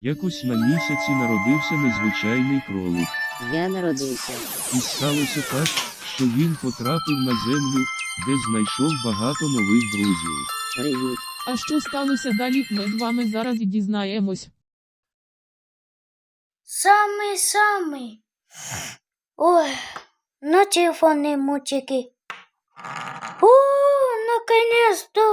Якось на місяці народився незвичайний кролик, Я народився. і сталося так, що він потрапив на землю, де знайшов багато нових друзів. Привіт. А що сталося далі, ми з вами зараз і дізнаємось. Самий самий. Ой, ну на телефонные мультики. О, наконец-то!